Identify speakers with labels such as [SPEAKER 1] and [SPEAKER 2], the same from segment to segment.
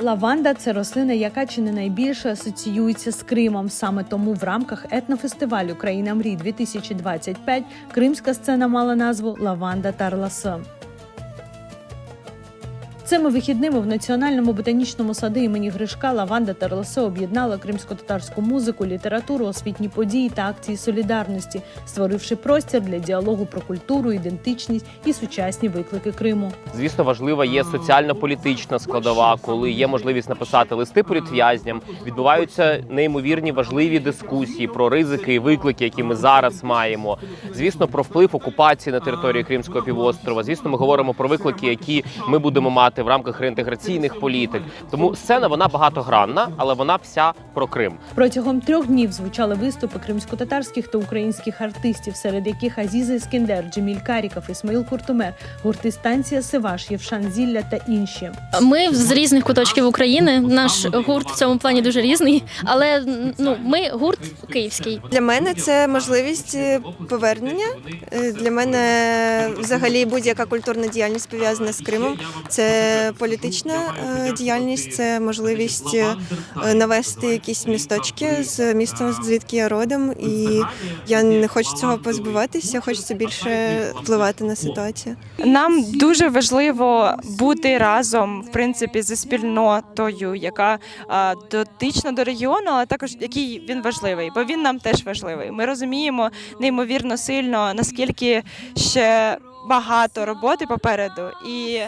[SPEAKER 1] Лаванда це рослина, яка чи не найбільше асоціюється з Кримом. Саме тому в рамках етнофестивалю Країна мрій 2025 кримська сцена мала назву Лаванда Тарласа. Цими вихідними в Національному ботанічному саду імені Гришка Лаванда Тарласе об'єднала кримсько-татарську музику, літературу, освітні події та акції солідарності, створивши простір для діалогу про культуру, ідентичність і сучасні виклики Криму.
[SPEAKER 2] Звісно, важлива є соціально-політична складова, коли є можливість написати листи політв'язням. Відбуваються неймовірні важливі дискусії про ризики і виклики, які ми зараз маємо. Звісно, про вплив окупації на території Кримського півострова. Звісно, ми говоримо про виклики, які ми будемо мати в рамках реінтеграційних політик. Тому сцена вона багатогранна, але вона вся про Крим.
[SPEAKER 1] Протягом трьох днів звучали виступи кримсько-татарських та українських артистів, серед яких Азіза Іскендер, Джеміль Каріков, Ісмаїл Куртумер, гурти станція Сиваш, Євшан Зілля та інші.
[SPEAKER 3] Ми з різних куточків України. Наш гурт в цьому плані дуже різний, але ну ми гурт київський.
[SPEAKER 4] Для мене це можливість е, повернення. Е, Для мене взагалі будь-яка культурна діяльність пов'язана з Кримом. Це політична е, діяльність, це можливість е, навести якісь місточки з містом, звідки я родом. І я не хочу цього позбуватися, хочеться більше впливати на ситуацію.
[SPEAKER 5] Нам дуже важливо бути разом, в принципі, зі спільнотою, яка дотична до регіону, але також який він важливий, бо він нам теж важливий. Ми розуміємо неймовірно сильно, наскільки ще багато роботи попереду і.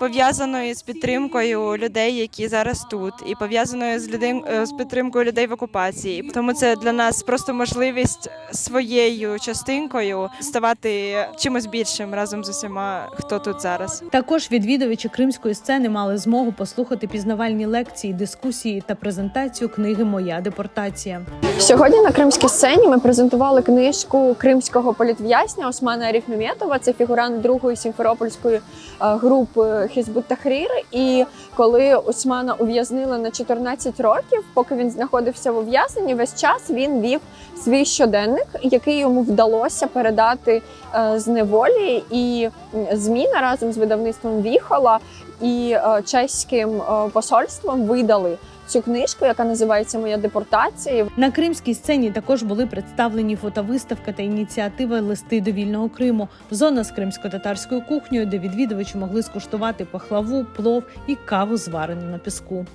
[SPEAKER 5] Пов'язаною з підтримкою людей, які зараз тут, і пов'язаною з людей з підтримкою людей в окупації. Тому це для нас просто можливість своєю частинкою ставати чимось більшим разом з усіма, хто тут зараз.
[SPEAKER 1] Також відвідувачі кримської сцени мали змогу послухати пізнавальні лекції, дискусії та презентацію книги Моя депортація.
[SPEAKER 6] Сьогодні на кримській сцені ми презентували книжку кримського політв'язня Османа Аріфмеметова. Це фігурант другої сімферопольської е, групи Хізбут Тахрір. І коли Османа ув'язнили на 14 років, поки він знаходився в ув'язненні, весь час він вів свій щоденник, який йому вдалося передати е, з неволі. І зміна разом з видавництвом Віхола і е, чеським посольством видали цю книжку, яка називається Моя депортація.
[SPEAKER 1] На кримській сцені також були представлені фотовиставка та ініціатива Листи до вільного Криму, зона з кримсько-татарською кухнею, де відвідувачі могли скуштувати пахлаву, плов і каву зварену на піску.